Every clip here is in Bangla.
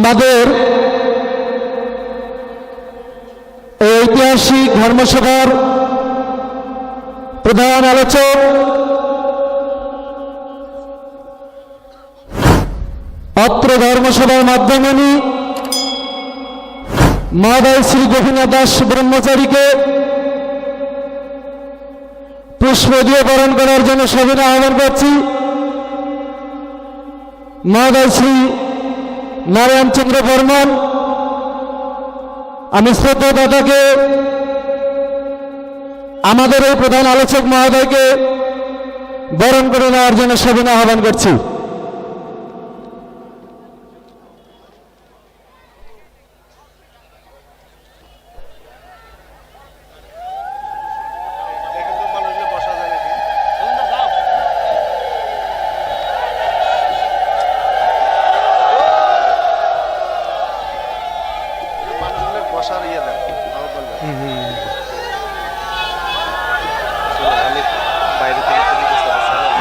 আমাদের ঐতিহাসিক ধর্মসভার প্রধান আলোচক অত্র ধর্মসভার মাধ্যমে মহাদয় শ্রী গোপীনাথ দাস ব্রহ্মচারীকে পুষ্প দিয়ে বরণ করার জন্য সবিনা আহ্বান করছি। মহাদয় শ্রী নারায়ণচন্দ্র বর্মন, আমি শ্রদ্ধা দাদাকে, আমাদের এই প্রধান আলোচক মহোদয়কে বরণ করে নেওয়ার জন্য সেদিন আহ্বান করছি।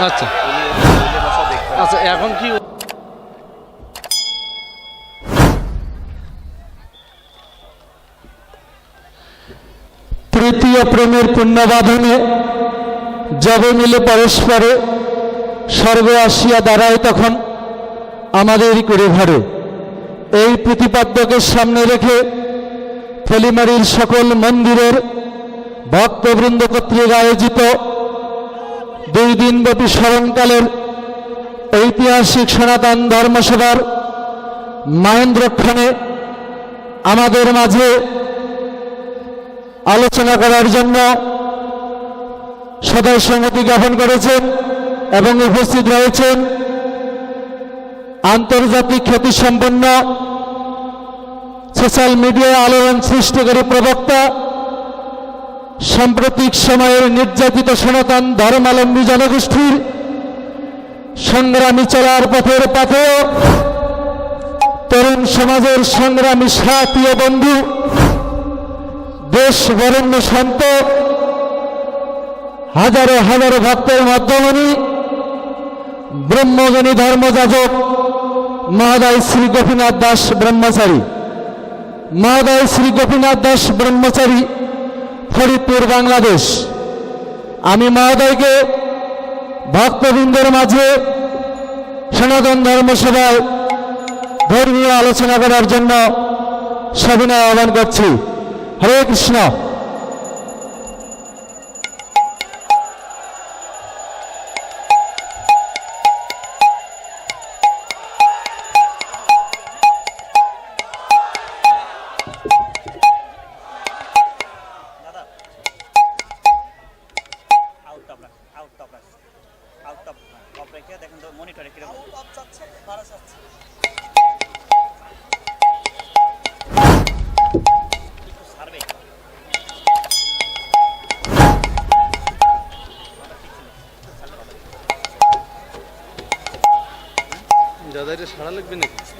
আচ্ছা। আচ্ছা এখন কি তৃতীয় প্রেমের পুণ্যবাধনে যবে মিলে পরস্পরে স্বর্গে আসিয়া দাঁড়ায় তখন আমাদেরই করে ঘরে। এই প্রতিপাদ্যকে সামনে রেখে ফলিমারির সকল মন্দিরের ভক্তবৃন্দ কর্তৃক আয়োজিত দুই দিনব্যাপী স্মরণকালের ঐতিহাসিক সনাতন ধর্মসভার মাহেন্দ্রক্ষণে আমাদের মাঝে আলোচনা করার জন্য সদয় সংহতি জ্ঞাপন করেছেন এবং উপস্থিত রয়েছেন আন্তর্জাতিক খ্যাতিসম্পন্ন সোশ্যাল মিডিয়ায় আলোড়ন সৃষ্টিকারী প্রবক্তা, সাম্প্রতিক সময়ের নির্যাতিত সনাতন ধর্মালম্বী জনগোষ্ঠীর সংগ্রামী চলার পথের পথেও তরুণ সমাজের সংগ্রামী সাথী ও বন্ধু, দেশ বরেণ্য সন্ত হাজারো হাজারো ভক্তের মাধ্যমে ব্রহ্মজ্ঞানী ধর্মযাজক মহাদায় শ্রী গোপীনাথ দাস ব্রহ্মচারী। মহোদয় শ্রী গোপীনাথ দাস ব্রহ্মচারী, ফরিদপুর, বাংলাদেশ। আমি মহোদয়কে ভক্তবৃন্দের মাঝে সনাতন ধর্মসভায় ধর্মীয় আলোচনা করার জন্য সবিনয় আহ্বান করছি। হরে কৃষ্ণ। এটা লাগবে নাকি?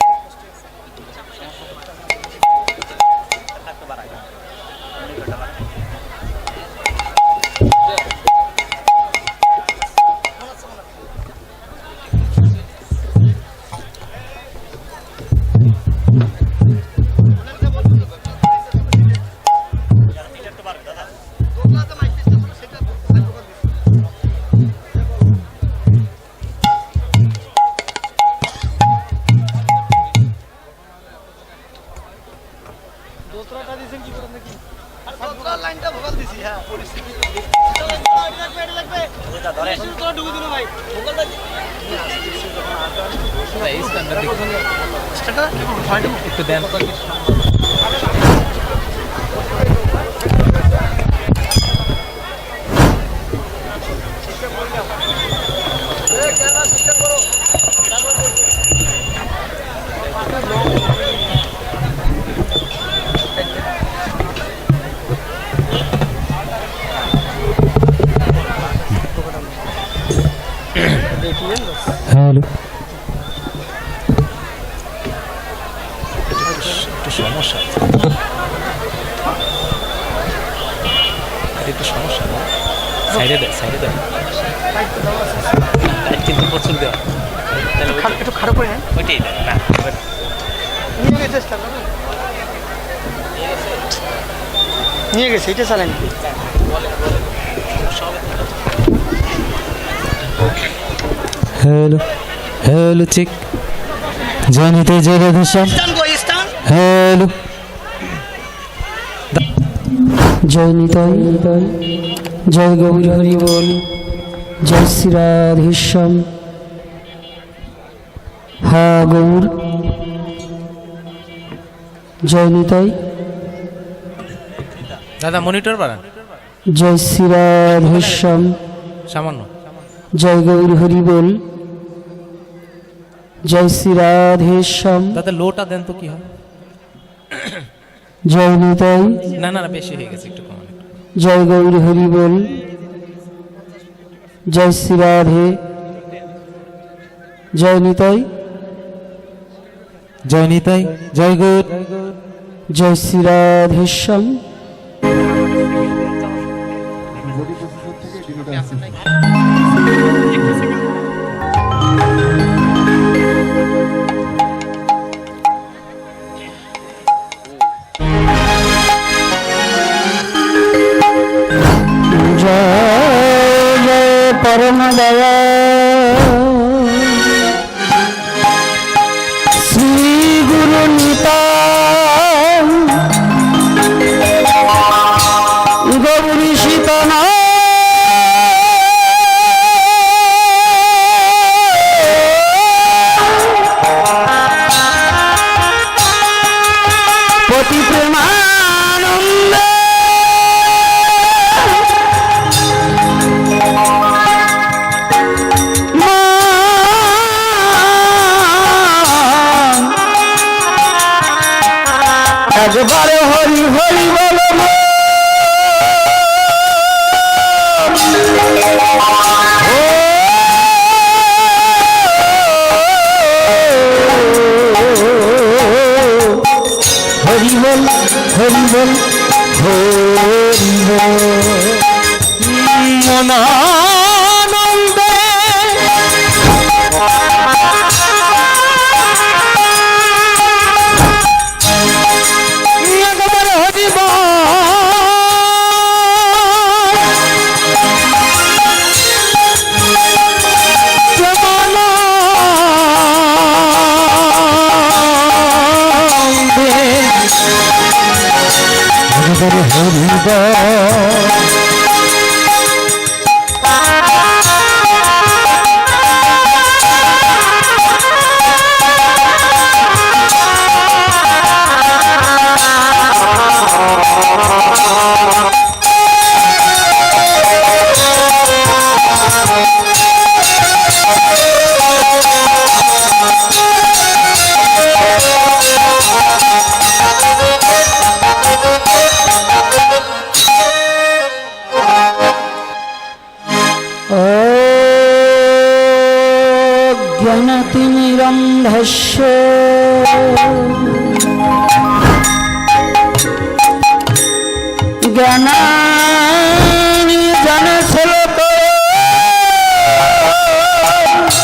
একটু খারাপ করে ওইটাই দেয় না নিয়ে গেছে নিয়ে গেছে এটা চালেন। Hello hello check. জানিতে জয় দিশাম হ্যালো। জয় নিতাই জয় গৌর হরি বল। জয় শ্রী রাধেশ্যাম। হা গৌর। জয় নিতাই। দাদা মনিটর বাড়ান। জয় শ্রী রাধেশ্যাম সামান্য। জয় গৌর হরি বল। জয় শ্রী রাধেশ্যাম দাদা লোটা দেন তো কি হয়? জয় নিতাই। না না বেশি হয়ে গেছে একটু কমান। জয় গৌর হরি বল। জয় শ্রী রাধে জয় নিতাই। জয় নিতাই জয় গৌর জয় শ্রী রাধেশ্যাম জয় জয় পরম দয়া হরি বল হরি বল মনানন্দে জ্ঞানতিমিরন্ধস্য জ্ঞানানি জনশলোক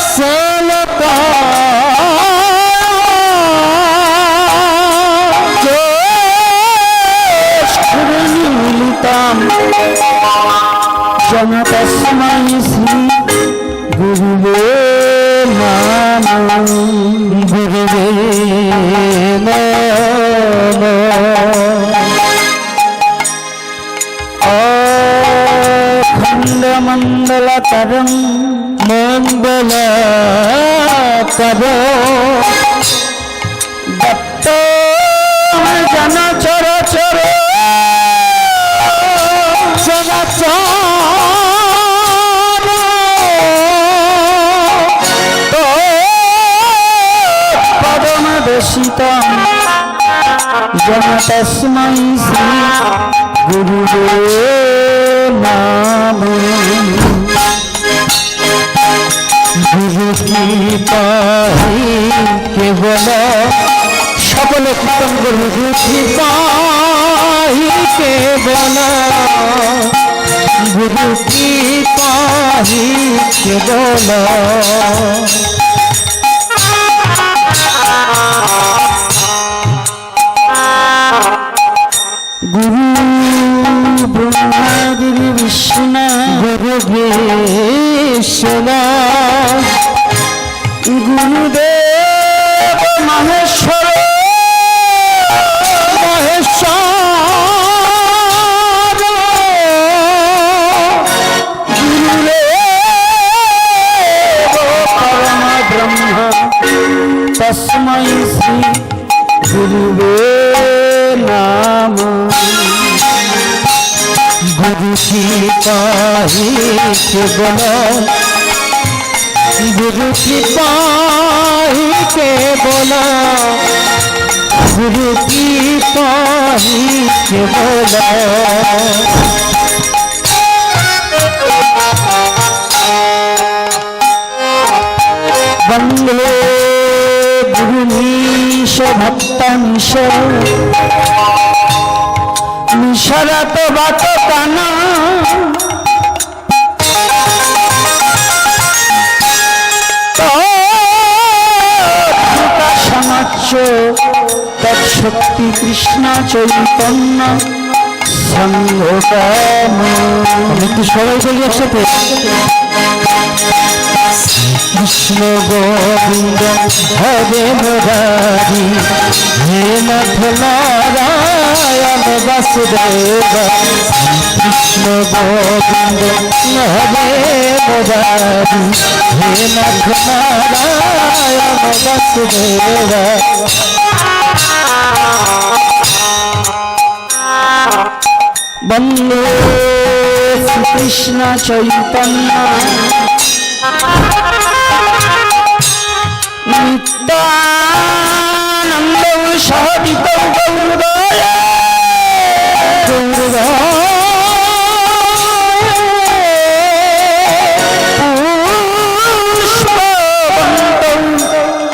শলোক মিলিতাম জন তস্मै শ্রী গুরুবে নমঃ গুরুবে নমঃ খণ্ডমণ্ডলতরং তস্मै শ্রী গুরুবে নাম গুরু কৃপাহি কেবল সকলে কীর্তন গুরু কৃপাহি কেবল গুরু কৃপাহি কেবল গুরু ব্রহ্মা গুরু বিষ্ণু গুরু বিষ্ণু গুরু কি পাহি কেবল গুরু কি পাহি কেবল গুরু কি পাহি কেবল বন্দে গুরুমীশ ভক্তাংশ মিশরাত বাত কানা। তৎশক্তি কৃষ্ণ চৈতন্য একটু সবাই বলি একসাথে। কৃষ্ণ গোবিন্দ হরে মুরারি হে নাথ নারায়ণ বাসুদেব কৃষ্ণ গোবিন্দ হরে মুরারি হে নাথ নারায়ণ বাসুদেব বন্দে শ্রীকৃষ্ণ চৈতন্য নিত্যানন্দ সহিত গৌরদয়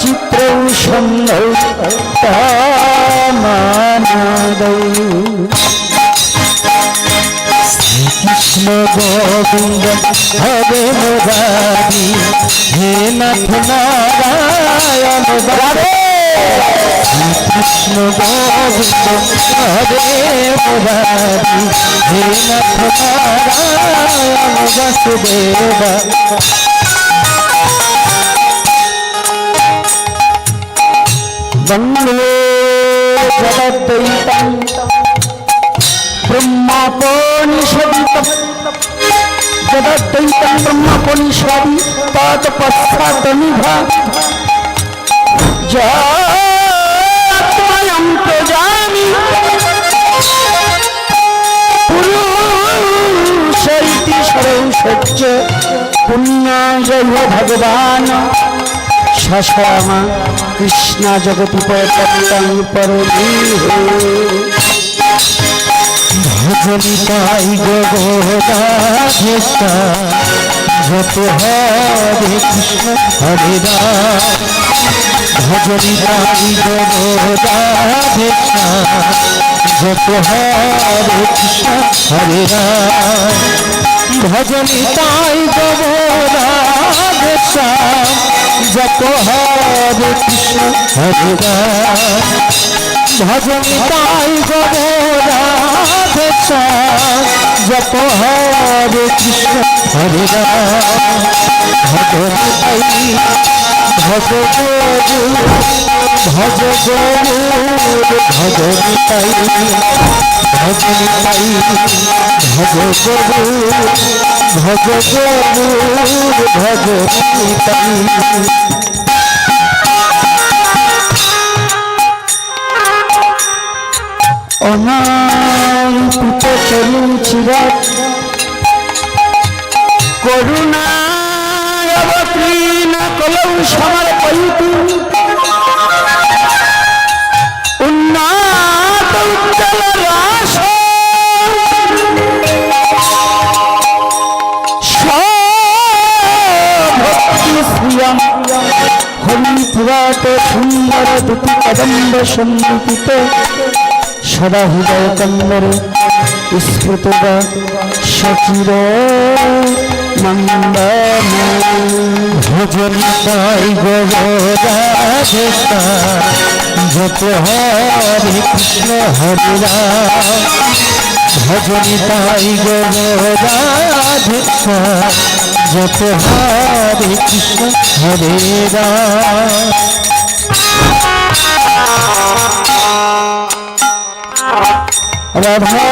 চিত্র সুন্দর মানদৌ কৃষ্ণ গোবিন্দ, হরে মুরারি, হে নাথ নারায়ণ বারে কৃষ্ণ গোবিন্দ, হরে মুরারি, হে নাথ নারায়ণ বাসুদেবা। বন্দে জগদ্দৈতম জগদ্দৈতম ব্রহ্মাপনিষদি তৎপশ্চাদনিভা যাত্ময়ম প্রজামি পুরুষৈতি সরৌ সহ্য পুণ্যজয় ভগবান শশামা কৃষ্ণ জগতি পরমীহ ভজনি পাই গোদাধেশা যত হরে কৃষ্ণ, হরে ভজনি পাই গোদাধেশা যত হরে কৃষ্ণ, হরে ভজনি পাই গোদাধেশা যত হরে কৃষ্ণ, হরে ভজনি তাই গোরাধে জপ হরে কৃষ্ণ হরে রাম ভজনি তাই ভজ গরু ভজ গরু ভজনি তাই ভজনি তাই ভজ গরু ভজ গরু ভজনি তাই অনাপিত চলু চিরাত করুণা অবতীর্ণ কলৌ উন্নাত রাস। ভক্তি হরিপুরাত সুন্দর দুটি কদম্ব সন্নিহিত সদা হৃদয় কন্দরে স্ফুত সচির মন্দন ভজন যত হরে কৃষ্ণ, হরে রাম। ভজনি তাই গো রাধে যত হরে কৃষ্ণ, হরে রাধা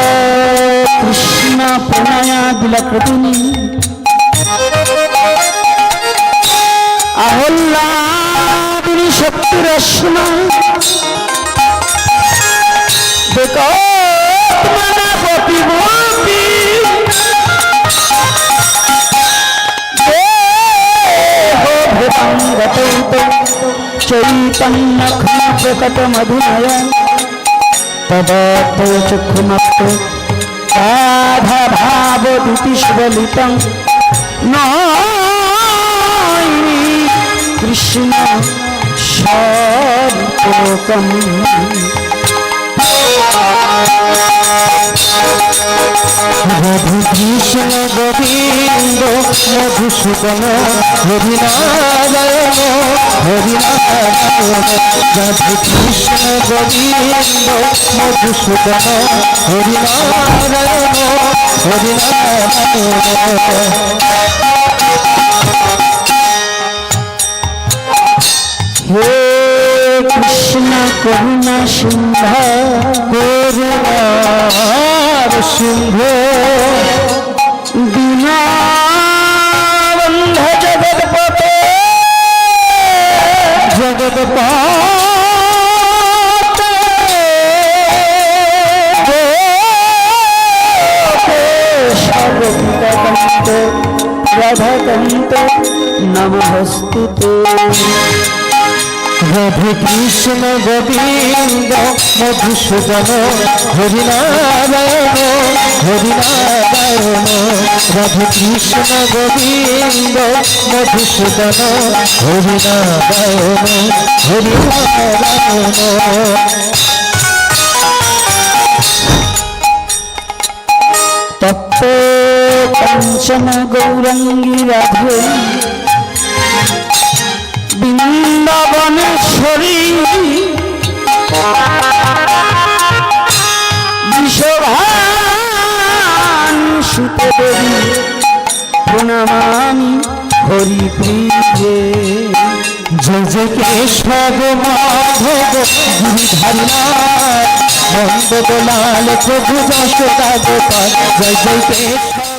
কৃষ্ণ প্রণয়াদিলা কৃপিণী আহ্লাদিনী শক্তি রশ্ম প্রতিমূর্তি চৈতন্য প্রকট মধুময় তদত্ত চক্ষুমত্ত রাধা ভাব দুটি সুবলিতং কৃষ্ণ গোবিন্দ মধুসূদন হরিনারায়ণ হরিনারায়ণ রাধু কৃষ্ণ গোবিন্দ মধুসূদন হরিনারায়ণ হরিনারায়ণ হে কৃষ্ণ করুণা সিন্ধ করুণার সিন্ধ দীনাবন্ধ জগৎপতে জগৎপতে রাধাকান্ত নমস্তুতে রাধে কৃষ্ণ গোবিন্দ, মধুসূদন, হরিনারায়ণ হরিনারায়ণ। রাধে কৃষ্ণ গোবিন্দ, মধুসূদন, হরিনারায়ণ হরিনারায়ণ। তপ্ত কাঞ্চন গৌরঙ্গী রাধে। বৃন্দাবনেশ্বরী বিশ্বভান সুতদেবী প্রণমামি হরি প্রিয়ে। জয় জয় কেশব মাধব গিরিধারী নন্দ দোলাল প্রভু গোপাল। জয় জয় কেশব